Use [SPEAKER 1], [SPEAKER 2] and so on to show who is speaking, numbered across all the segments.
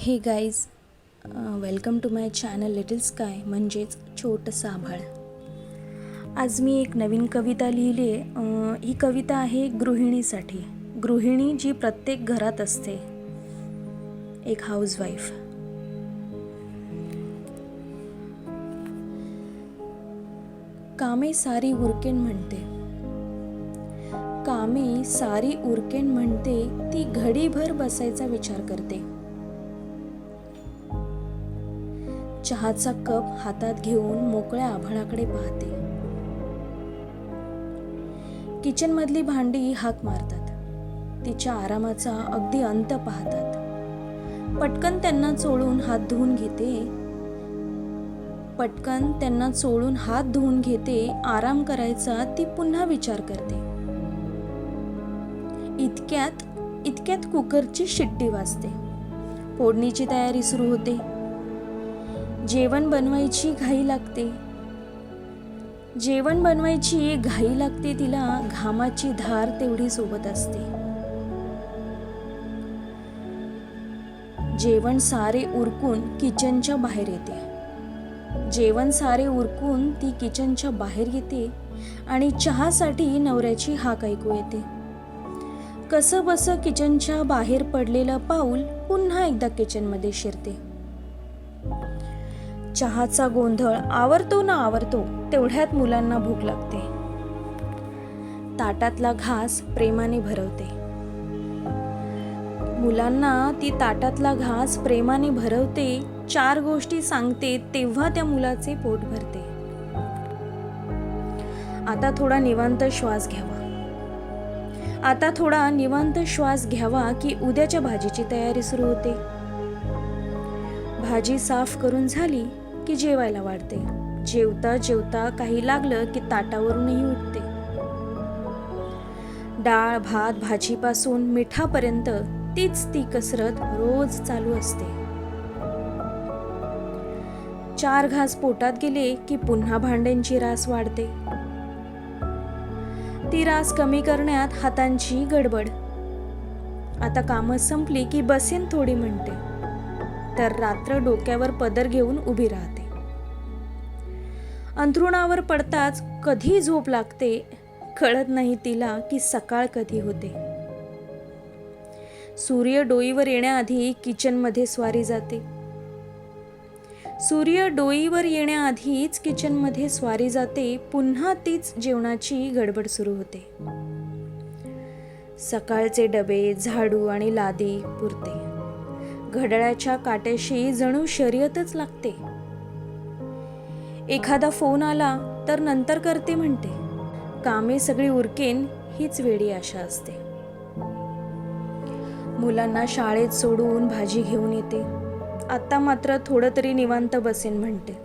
[SPEAKER 1] Hey guys welcome to my channel Little Sky म्हणजेच छोटं आभाळ. आज मी एक नवीन कविता लिहिली आहे. ही कविता आहे गृहिणीसाठी. गृहिणी जी प्रत्येक घरात असते. एक हाऊसवाईफ कामे सारी उरकेन म्हणते. कामे सारी उरकेन म्हणते ती घडीभर बसायचा विचार करते. चहाचा कप हातात घेऊन मोकळ्या आभाळाकडे पाहते. किचन मधली भांडी हाक मारतात. तिच्या आरामाचा अगदी अंत पाहतात. पटकन त्यांना चोळून हात धुवून घेते. पटकन त्यांना चोळून हात धुवून घेते आराम करायचा ती पुन्हा विचार करते. इतक्यात इतक्यात कुकरची शिट्टी वाजते. फोडणीची तयारी सुरू होते. जेवण बनवायची घाई लागते. जेवण बनवायची घाई लागते तिला घामाची धार तेवढी सोबत असते. जेवण सारे उरकून किचनच्या बाहेर येते. जेवण सारे उरकून ती किचनच्या बाहेर येते आणि चहासाठी नवऱ्याची हाक ऐकू येते. कसं बस किचनच्या बाहेर पडलेलं पाऊल पुन्हा एकदा किचनमध्ये शिरते. चहाचा गोंधळ आवरतो ना आवरतो तेवढ्यात मुलांना भूक लागते. ताटातला घास प्रेमाने भरवते. मुलांना ती ताटातला घास प्रेमाने भरवते चार गोष्टी सांगते तेव्हा त्या मुलाचे पोट भरते. आता थोडा निवांत श्वास घ्यावा. आता थोडा निवांत श्वास घ्यावा की उद्याच्या भाजीची तयारी सुरू होते. भाजी साफ करून झाली की जेवायला वाढते. जेवता जेवता काही लागलं की ताटावरूनही उठते. डाळ भात भाजीपासून मिठापर्यंत तीच ती कसरत रोज चालू असते. चार घास पोटात गेले की पुन्हा भांड्यांची रास वाढते. ती रास कमी करण्यात हातांची गडबड. आता कामं संपली की बसेन थोडी म्हणते. तर रात्र डोक्यावर पदर घेऊन उभी राहते. अंथरुणावर पडताच कधी झोप लागते कळत नाही तिला की सकाळ कधी होते. सूर्य डोईवर येण्याआधी किचनमध्ये स्वारी जाते. सूर्य डोईवर येण्याआधीच किचनमध्ये स्वारी जाते पुन्हा तीच जेवणाची गडबड सुरू होते. सकाळचे डबे झाडू आणि लादी पुरते. घड्याळाच्या काट्याशी जणू शर्यतच लागते. एखादा फोन आला तर नंतर करते म्हणते. कामे सगळी उरकेन हीच वेळी आशा असते. मुलांना शाळेत सोडून भाजी घेऊन येते. आता मात्र थोडं तरी निवांत बसेन म्हणते.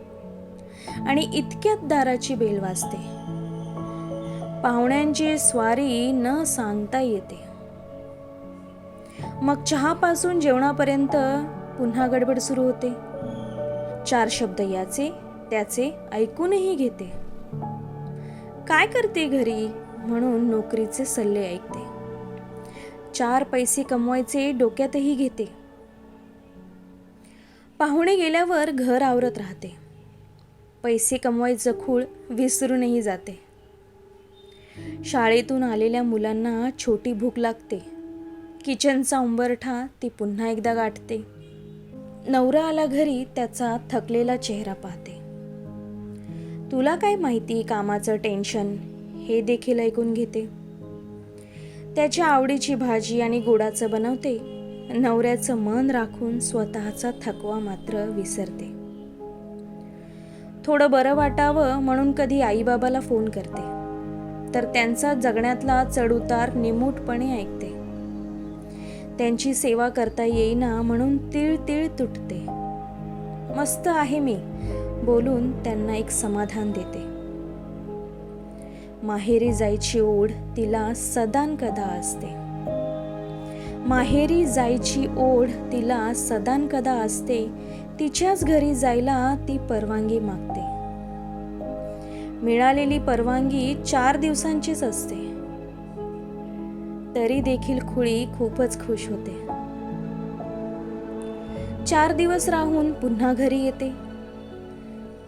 [SPEAKER 1] आणि इतक्यात दाराची बेल वाजते. पाहुण्यांची स्वारी न सांगता येते. मग चहापासून जेवणापर्यंत पुन्हा गडबड सुरू होते. चार शब्द याचे त्याचे ऐकूनही घेते. काय करते घरी? म्हणून नोकरीचे सल्ले ऐकते. चार पैसे कमवायचे डोक्यातही घेते. पाहुणे गेल्यावर घर आवरत राहते. पैसे कमवायचं खूळ विसरूनही जाते. शाळेतून आलेल्या मुलांना छोटी भूक लागते. किचनचा उंबरठा ती पुन्हा एकदा गाठते. नवरा आला घरी त्याचा थकलेला चेहरा पाहते. तुला काय माहिती कामाचं टेन्शन? हे देखील ऐकून घेते. त्याच्या आवडीची भाजी आणि गोडाचं बनवते. नवऱ्याचं मन राखून स्वतःचा थकवा मात्र विसरते. थोडं बरं वाटावं म्हणून कधी आईबाबाला फोन करते. तर त्यांचा जगण्यातला चढउतार निमूटपणे ऐकते. त्यांची सेवा करता येईना म्हणून तिळ तिळ तुटते. मस्त आहे मी बोलून त्यांना एक समाधान देते. माहेरी जायची ओढ तिला सदान कदा असते. माहेरी जायची ओढ तिला सदान कदा असते. तिच्याच घरी जायला ती परवानगी मागते. मिळालेली परवानगी चार दिवसांचीच असते. तरी देखील खुळी खूपच खुश होते. चार दिवस राहून पुन्हा घरी येते.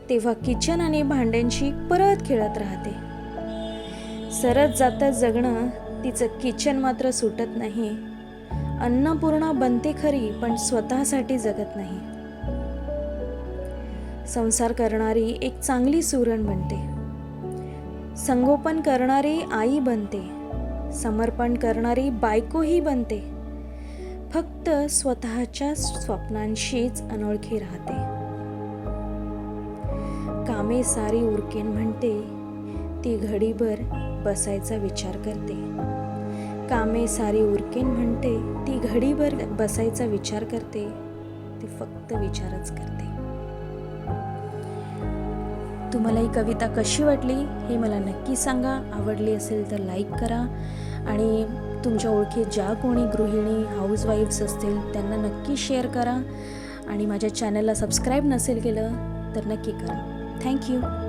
[SPEAKER 1] तेव्हा किचन आणि भांड्यांशी परत खेळत राहते. सरत जाता जगणं तिचं किचन मात्र सुटत नाही. अन्नपूर्णा बनते खरी पण स्वतःसाठी जगत नाही. संसार करणारी एक चांगली सुरण बनते. संगोपन करणारी आई बनते. समर्पण करणारी बायकोही बनते. फक्त स्वतःच्या स्वप्नांशीच अनोळखी राहते. कामे सारी उरकेन म्हणते ती घडीभर बसायचा विचार करते. कामे सारी उरकेन म्हणते ती घडीभर बसायचा विचार करते ती फक्त विचारच करते. तुम्हाला ही कविता कशी वाटली हे मला नक्की सांगा. आवडली असेल तर लाईक करा. आणि तुमच्या ओळखीत ज्या कोणी गृहिणी हाऊसवाईफ्स असतील त्यांना नक्की शेअर करा. आणि माझ्या चॅनलला सबस्क्राईब नसेल केलं तर नक्की करा. थँक्यू